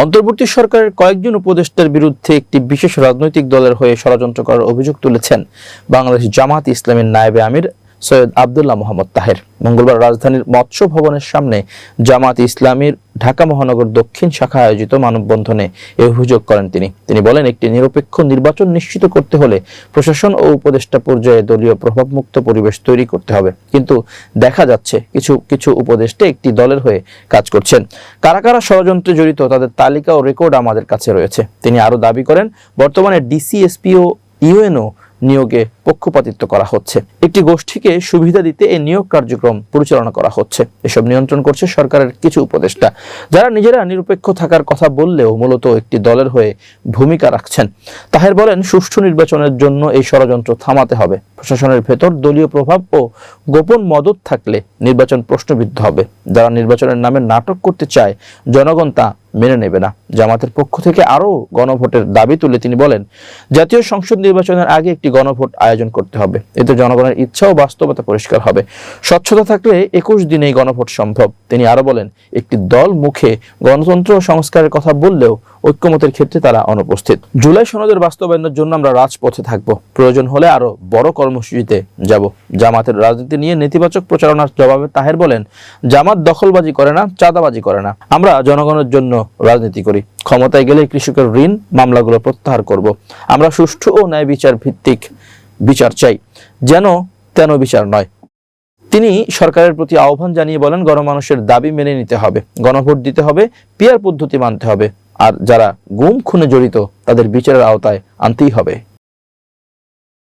অন্তর্বর্তী সরকারের কয়েকজন উপদেষ্টার বিরুদ্ধে একটি বিশেষ রাজনৈতিক দলের হয়ে ষড়যন্ত্র করার অভিযোগ তুলেছেন বাংলাদেশ জামাত ইসলামের নায়েবে আমির সৈয়দ আবদুল্লাহ মোহাম্মদ তাহের। মঙ্গলবার রাজধানীর মৎস্য ভবনের সামনে জামাত ইসলামীর ঢাকা মহানগর দক্ষিণ শাখা আয়োজিত মানববন্ধনে এ অভিযোগ করেন তিনি। তিনি বলেন, একটি নিরপেক্ষ নির্বাচন নিশ্চিত করতে হলে প্রশাসন ও উপদেষ্টা পর্যায়ে দলীয় প্রভাবমুক্ত পরিবেশ তৈরি করতে হবে। কিন্তু দেখা যাচ্ছে কিছু কিছু উপদেষ্টা একটি দলের হয়ে কাজ করছেন। কারা কারা ষড়যন্ত্রে জড়িত তাদের তালিকা ও রেকর্ড আমাদের কাছে রয়েছে। তিনি আরও দাবি করেন, বর্তমানে ডিসিএসপি ও ইউএনও নিয়োগে পক্ষপাতিত্ব করা হচ্ছে। একটি গোষ্ঠীকে সুবিধা দিতে এই নিয়োগ কার্যক্রম পরিচালনা করা হচ্ছে। এসব নিয়ন্ত্রণ করছে সরকারের কিছু উপদেষ্টা। যারা নিজেরা নিরপেক্ষ থাকার কথা বললেও মূলত একটি দলের হয়ে ভূমিকা রাখছেন। তাহের বলেন, সুষ্ঠু নির্বাচনের জন্য এই ষড়যন্ত্র থামাতে হবে। প্রশাসনের ভেতর দলীয় প্রভাব ও গোপন মদত থাকলে নির্বাচন প্রশ্নবিদ্ধ হবে। যারা নির্বাচনের নামে নাটক করতে চায়, জনগণ তা মেনে নেবে না। জামাতের পক্ষ থেকে আরও গণভোটের দাবি তুলে তিনি বলেন, জাতীয় সংসদ নির্বাচনের আগে একটি গণভোট আয়োজন করতে হবে। এতে জনগণের ইচ্ছা ও বাস্তবতা পরিষ্কার হবে। স্বচ্ছতা থাকলে একুশ দিনেই গণভোট সম্ভব। তিনি আরও বলেন, একটি দল মুখে গণতন্ত্র সংস্কারের কথা বললেও ঐক্যমতের ক্ষেত্রে তারা অনুপস্থিত। জুলাই সনদের বাস্তবায়নের জন্য আমরা রাজপথে থাকব। প্রয়োজন হলে আরও বড় কর্মসূচিতে যাব। জামাতের রাজনীতি নিয়ে নেতিবাচক প্রচারণার জবাবে তাহের বলেন, জামাত দখলবাজি করে না, চাঁদাবাজি করে না। আমরা জনগণের জন্য রাজনীতি করি। ক্ষমতায় গেলে কৃষকের ঋণ মামলাগুলো প্রত্যাহার করব। আমরা সুষ্ঠু ও ন্যায় বিচার ভিত্তিক বিচার চাই, যেন তেন বিচার নয়। তিনি সরকারের প্রতি আহ্বান জানিয়ে বলেন, গণমানুষের দাবি মেনে নিতে হবে। গণভোট দিতে হবে, পিয়ার পদ্ধতি মানতে হবে। আর যারা গুম খুনে জড়িত তাদের বিচারের আওতায় আনতেই হবে।